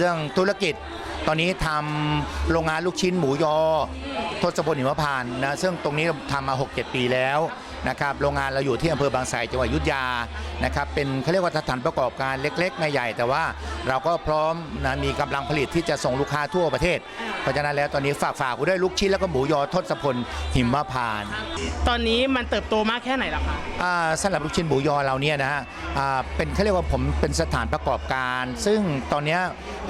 เรื่องธุรกิจ ตอนนี้ทำโรงงานลูกชิ้นหมูยอ ทศพลหิมพานต์นะซึ่งตรงนี้ทำมา 6-7 ปีแล้ว นะครับโรงงานเราอยู่ที่อำเภอบางไทรจังหวัดอยุทธยานะครับเป็นเขาเรียกว่าสถานประกอบการเล็กๆไม่ใหญ่ แต่ว่าเราก็พร้อมนะมีกำลังผลิตที่จะส่งลูกค้าทั่วประเทศ เพราะฉะนั้นแล้วตอนนี้ฝากฝากไว้ด้วยลูกชิ้นแล้วก็หมูยอทศพลหิมพานต์ตอนนี้มันเติบโตมากแค่ไหนล่ะคะ อ่าสำหรับลูกชิ้นหมูยอเราเนี่ยนะฮะอ่าเป็นเขาเรียกว่าผมเป็นสถานประกอบการ ซึ่งตอนเนี้ย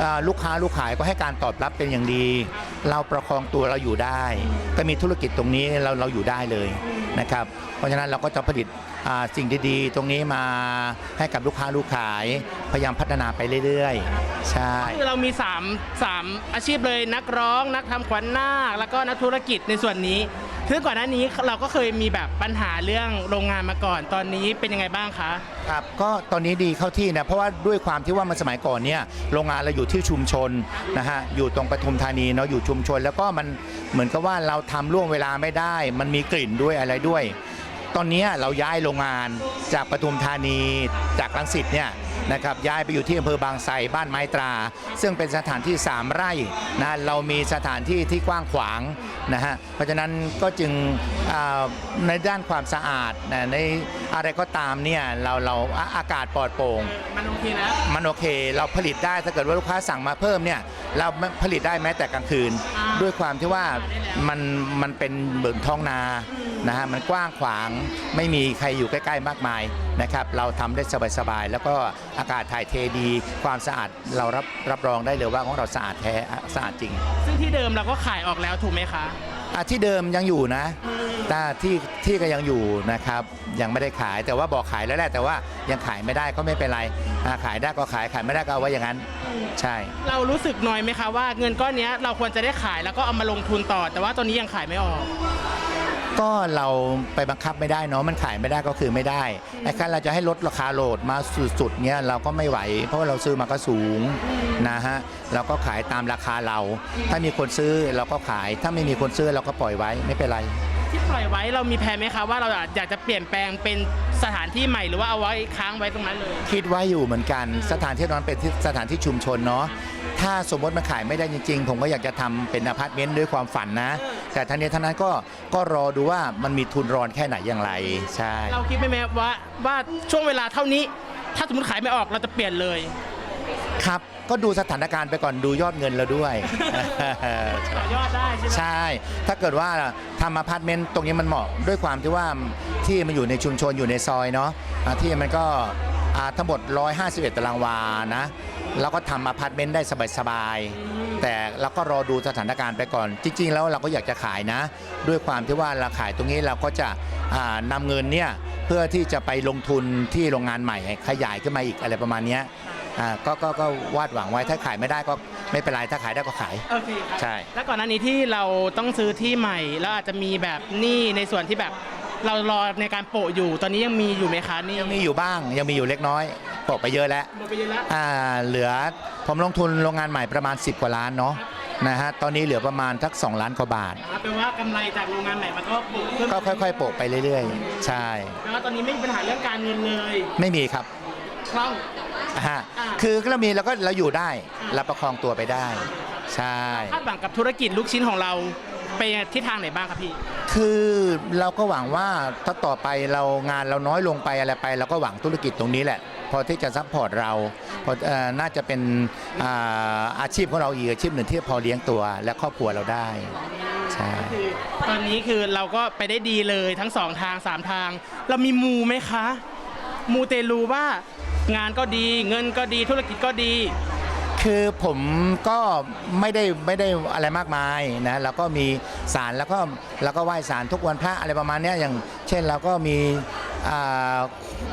อ่าลูกค้าลูกขายก็ให้การตอบรับเป็นอย่างดี เราประคองตัวเราอยู่ได้ ก็มีธุรกิจตรงนี้เราเราอยู่ได้เลยนะครับเพราะฉะนั้นเราก็จะผลิตอ่าสิ่งดีๆ ตรงนี้มาให้กับลูกค้าลูกขาย พยายามพัฒนาไปเรื่อยๆ ใช่ คือเรามี 3 3 อาชีพเลยนักร้อง นักทำขวัญนาคแล้วก็นักธุรกิจในส่วนนี้ซึ่งก่อนหน้านี้เราก็เคยมีแบบปัญหาเรื่องโรงงานมาก่อน ตอนนี้เป็นยังไงบ้างคะ ครับ ก็ตอนนี้ดีเข้าที่นะ เพราะว่าด้วยความที่ว่ามันสมัยก่อนเนี่ย โรงงานเราอยู่ที่ชุมชนนะฮะ อยู่ตรงปทุมธานีเนาะ อยู่ชุมชน แล้วก็มันเหมือนกับว่าเราทำล่วงเวลาไม่ได้ มันมีกลิ่นด้วยอะไรด้วย ตอนเนี้ยเราย้ายโรงงานจากปทุมธานีจากรังสิตเนี่ยนะครับย้ายไปอยู่ที่อำเภอบางไทรบ้านไม้ตรา ซึ่งเป็นสถานที่ 3 ไร่นะเรามีสถานที่ที่กว้างขวางนะฮะเพราะฉะนั้นก็จึงอ่าในด้านความสะอาดนะในอะไรก็ตามเนี่ยเราเราอะอากาศปลอดโปร่งมันโอเคแล้วมันโอเค เราผลิตได้ถ้าเกิดว่าลูกค้าสั่งมาเพิ่มเนี่ยเราผลิตได้แม้แต่กลางคืนอ่าด้วยความที่ว่ามันมันเป็นเหมือนท้องนา นะฮะมันกว้างขวางไม่มีใครอยู่ใกล้ ๆ มากมายนะครับ เราทำได้สบายๆแล้วก็อากาศถ่ายเทดี ความสะอาดเรารับรับรองได้เลยว่าของเราสะอาดแท้สะอาดจริง ซึ่งที่เดิมเราก็ขายออกแล้วถูกไหมคะอะที่เดิมยังอยู่นะแต่ที่ที่ก็ยังอยู่นะครับยังไม่ได้ขายแต่ว่าบอกขายแล้วแหละแต่ว่ายังขายไม่ได้ก็ไม่เป็นไรอะขายได้ก็ขายขายไม่ได้ก็เอาไว้อย่างนั้น ใช่ เรารู้สึกน้อยไหมคะว่าเงินก้อนเนี้ยเราควรจะได้ขายแล้วก็เอามาลงทุนต่อ แต่ว่าตอนนี้ยังขายไม่ออก ก็เราไปบังคับไม่ได้เนาะมันขายไม่ได้ก็คือไม่ได้ไอ้การเราจะให้ลดราคาโหลดมาสุดๆเนี้ยเราก็ไม่ไหว เพราะว่าเราซื้อมาก็สูงนะฮะเราก็ขายตามราคาเรา ถ้ามีคนซื้อเราก็ขาย ถ้าไม่มีคนซื้อเราก็ปล่อยไว้ไม่เป็นไร ที่ปล่อยไว้เรามีแผนไหมคะว่าเราอยากจะเปลี่ยนแปลงเป็นสถานที่ใหม่หรือว่าเอาไว้ค้างไว้ตรงนั้นเลย คิดไว้อยู่เหมือนกันสถานที่นั้นเป็นที่สถานที่ชุมชนเนาะถ้าสมมติมันขายไม่ได้จริงๆ ผมก็อยากจะทำเป็นอพาร์ตเมนต์ด้วยความฝันนะ แต่ทั้งนี้ทั้งนั้นก็ก็รอดูว่ามันมีทุนรอนแค่ไหนอย่างไรใช่ เราคิดไหมแม่ว่าว่าช่วงเวลาเท่านี้ ถ้าสมมติขายไม่ออกเราจะเปลี่ยนเลยครับ ก็ดูสถานการณ์ไปก่อนดูยอดเงินเราด้วย ต่อยอดได้ใช่ไหม ใช่ ถ้าเกิดว่าทำอพาร์ตเมนต์ตรงนี้มันเหมาะด้วยความที่ว่าที่มันอยู่ในชุมชนอยู่ในซอยเนาะอ่าที่มันก็ อ่าทั้งหมด 151 ตารางวานะเราก็ทำอพาร์ตเมนต์ได้สบายๆแต่เราก็รอดูสถานการณ์ไปก่อน จริง ๆ แล้วเราก็อยากจะขายนะ ด้วยความที่ว่าเราขายตรงนี้เราก็จะอ่านำเงินเนี่ยเพื่อที่จะไปลงทุนที่โรงงานใหม่ขยายขึ้นมาอีกอะไรประมาณเนี้ยอ่าก็ก็ก็วาดหวังไว้ถ้าขายไม่ได้ก็ไม่เป็นไรถ้าขายได้ก็ขาย โอเคครับใช่ แล้วก่อนหน้านี้ที่เราต้องซื้อที่ใหม่ แล้วอาจจะมีแบบหนี้ในส่วนที่แบบ เรารอในการโปะอยู่ ตอนนี้ยังมีอยู่ไหมคะหนี่ยังมีอยู่บ้างยังมีอยู่เล็กน้อยโปะไปเยอะแล้วหมดไปเยอะแล้วอ่าเหลือผมลงทุนโรงงานใหม่ประมาณ 10 กว่าล้านเนาะนะฮะตอนนี้เหลือประมาณทัก 2 ล้านกว่าบาทแปลว่ากำไรจากโรงงานใหม่มันก็โปะเพิ่มก็ค่อยๆ โปะไปเรื่อยๆ ใช่ แปลว่าตอนนี้ไม่มีปัญหาเรื่องการเงินเลยไม่มีครับคล่อง อ่าฮะอ่า คือเรามีเราก็เราอยู่ได้อ่าเราประคองตัวไปได้ ใช่ คาดหวังกับธุรกิจลูกชิ้นของเรา ไปทิศทางไหนบ้างครับพี่ คือเราก็หวังว่าถ้าต่อไปเรางานเราน้อยลงไปอะไรไปเราก็หวังธุรกิจตรงนี้แหละ พอที่จะซัพพอร์ตเราพอเอ่อน่าจะเป็นอ่าอาชีพของเราอีกอาชีพหนึ่งที่พอเลี้ยงตัวและครอบครัวเราได้ใช่คือตอนนี้คือเราก็ไปได้ดีเลยทั้งสองทางสามทาง เรามีมูไหมคะ มูเตลูว่างานก็ดี เงินก็ดีธุรกิจก็ดี คือผมก็ไม่ได้ไม่ได้อะไรมากมายนะเราก็มีศาลแล้วก็เราก็ไหว้ศาลทุกวันพระอะไรประมาณเนี้ยอย่างเช่นเราก็มี อา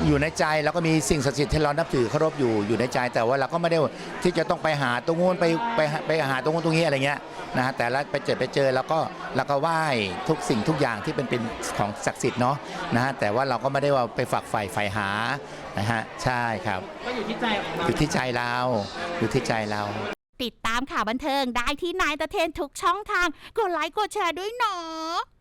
อยู่ในใจเราก็มีสิ่งศักดิ์สิทธิ์ที่เรานับถือเคารพอยู่อยู่ในใจ แต่ว่าเราก็ไม่ได้ที่จะต้องไปหาตรงนู้นไปไปหาไปหาตรงนู้นตรงนี้อะไรเงี้ยนะฮะแต่ละไปเจอไปเจอแล้วก็เราก็ไหว้ทุกสิ่งทุกอย่างที่เป็นเป็นของศักดิ์สิทธิ์เนาะนะฮะแต่ว่าเราก็ไม่ได้ว่าไปฝักใฝ่ใฝ่หานะฮะใช่ครับก็อยู่ที่ใจของเราอยู่ที่ใจเราอยู่ที่ใจเราติดตามข่าวบันเทิงได้ที่นายตะเทนทุกช่องทาง กดไลค์กดแชร์ด้วยเนาะ